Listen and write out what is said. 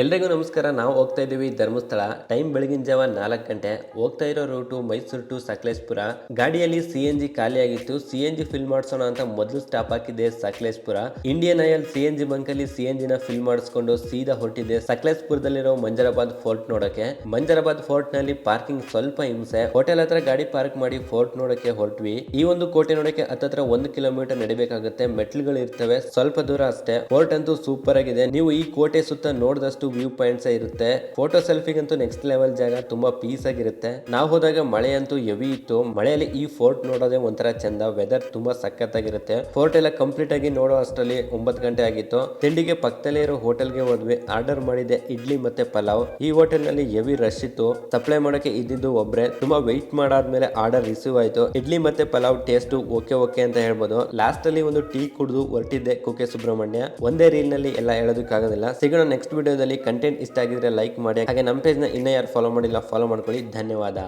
ಎಲ್ರಿಗೂ ನಮಸ್ಕಾರ. ನಾವು ಹೋಗ್ತಾ ಇದ್ದೀವಿ ಧರ್ಮಸ್ಥಳ. ಟೈಮ್ ಬೆಳಗಿನ ಜಾವ ನಾಲ್ಕು ಗಂಟೆ. ಹೋಗ್ತಾ ಇರೋ ರೂಟು ಮೈಸೂರು ಟು ಸಕಲೇಶ್ಪುರ. ಗಾಡಿಯಲ್ಲಿ ಸಿ ಎನ್ ಜಿ ಖಾಲಿ ಆಗಿತ್ತು ಸಿ ಎನ್ ಜಿ ಫಿಲ್ ಮಾಡಿಸೋಣ ಅಂತ ಮೊದಲು ಸ್ಟಾಪ್ ಹಾಕಿದೆ Sakleshpur. Indian oil C N G ಬಂಕಲ್ಲಿ C N ಜಿನ ಫಿಲ್ ಮಾಡಿಸ್ಕೊಂಡು ಸೀದಾ ಹೊರಟಿದ್ದೆ ಸಕಲೇಶ್ಪುರದಲ್ಲಿರೋ ಮಂಜರಾಬಾದ್ ಫೋರ್ಟ್ ನೋಡಕ್ಕೆ ಮಂಜರಾಬಾದ್ ಫೋರ್ಟ್ನಲ್ಲಿ ಪಾರ್ಕಿಂಗ್ ಸ್ವಲ್ಪ ಹಿಂಸೆ. ಹೋಟೆಲ್ ಹತ್ರ ಗಾಡಿ ಪಾರ್ಕ್ ಮಾಡಿ ಫೋರ್ಟ್ ನೋಡಕ್ಕೆ ಹೊರಟ್ವಿ. ಈ ಒಂದು ಕೋಟೆ ನೋಡಕ್ಕೆ ಹತ್ತತ್ರ ಒಂದು ಕಿಲೋಮೀಟರ್ ನಡಿಬೇಕಾಗುತ್ತೆ. ಮೆಟ್ಲುಗಳು ಇರ್ತವೆ. ಸ್ವಲ್ಪ ದೂರ ಅಷ್ಟೇ. ಫೋರ್ಟ್ ಅಂತೂ ಸೂಪರ್ ಆಗಿದೆ. ನೀವು ಈ ಕೋಟೆ ಸುತ್ತ ನೋಡಿದಷ್ಟು ವ್ಯೂ ಪಾಯಿಂಟ್ಸ್ ಇರುತ್ತೆ. ಫೋಟೋ ಸೆಲ್ಫಿಗಂತೂ ನೆಕ್ಸ್ಟ್ ಲೆವೆಲ್ ಜಾಗ ತುಂಬಾ ಪೀಸ್ ಆಗಿರುತ್ತೆ. ನಾವು ಹೋದಾಗ ಮಳೆ ಅಂತೂ ಹೆವಿ ಇತ್ತು. ಮಳೆಯಲ್ಲಿ ಈ ಫೋರ್ಟ್ ನೋಡೋದೇ ಒಂಥರ ಚಂದ. ವೆದರ್ ತುಂಬಾ ಸಖತ್ತಾಗಿರುತ್ತೆ ಫೋರ್ಟ್ ಎಲ್ಲ ಕಂಪ್ಲೀಟ್ ಆಗಿ ನೋಡೋ ಅಷ್ಟರಲ್ಲಿ ಒಂಬತ್ತು ಗಂಟೆ ಆಗಿತ್ತು. ತಿಂಡಿಗೆ ಪಕ್ಕದಲ್ಲೇ ಇರೋ ಹೋಟೆಲ್ಗೆ ಹೋದ್ವಿ. ಆರ್ಡರ್ ಮಾಡಿದೆ ಇಡ್ಲಿ ಮತ್ತೆ ಪಲಾವ್. ಈ ಹೋಟೆಲ್ನಲ್ಲಿ ಹೆವಿ ರಶ್ ಇತ್ತು. ಸಪ್ಲೈ ಮಾಡೋಕೆ ಇದ್ದಿದ್ದು ಒಬ್ರೆ. ತುಂಬಾ ವೆಯ್ಟ್ ಮಾಡಾದ್ಮೇಲೆ ಆರ್ಡರ್ ರಿಸೀವ್ ಆಯ್ತು. ಇಡ್ಲಿ ಮತ್ತೆ ಪಲಾವ್ ಟೇಸ್ಟ್ ಓಕೆ ಓಕೆ ಅಂತ ಹೇಳ್ಬೋದು. ಲಾಸ್ಟ್ ಅಲ್ಲಿ ಒಂದು ಟೀ ಕುಡಿದು ಹೊರಟಿದ್ದೆ ಕುಕ್ಕೆ ಸುಬ್ರಹ್ಮಣ್ಯ. ಒಂದೇ ರೀಲ್ನಲ್ಲಿ ಎಲ್ಲ ಹೇಳೋದಕ್ಕಾಗೋದಿಲ್ಲ. ಸಿಗೋಣ ನೆಕ್ಸ್ಟ್ ವಿಡಿಯೋದಲ್ಲಿ ಕಂಟೆಂಟ್ ಇಷ್ಟ ಆಗಿದ್ರೆ ಲೈಕ್ ಮಾಡಿ. ಹಾಗೆ ನಮ್ಮ ಪೇಜ್ನ ಇನ್ನೂ ಯಾರು ಫಾಲೋ ಮಾಡಿಲ್ಲ ಫಾಲೋ ಮಾಡ್ಕೊಳ್ಳಿ. ಧನ್ಯವಾದ.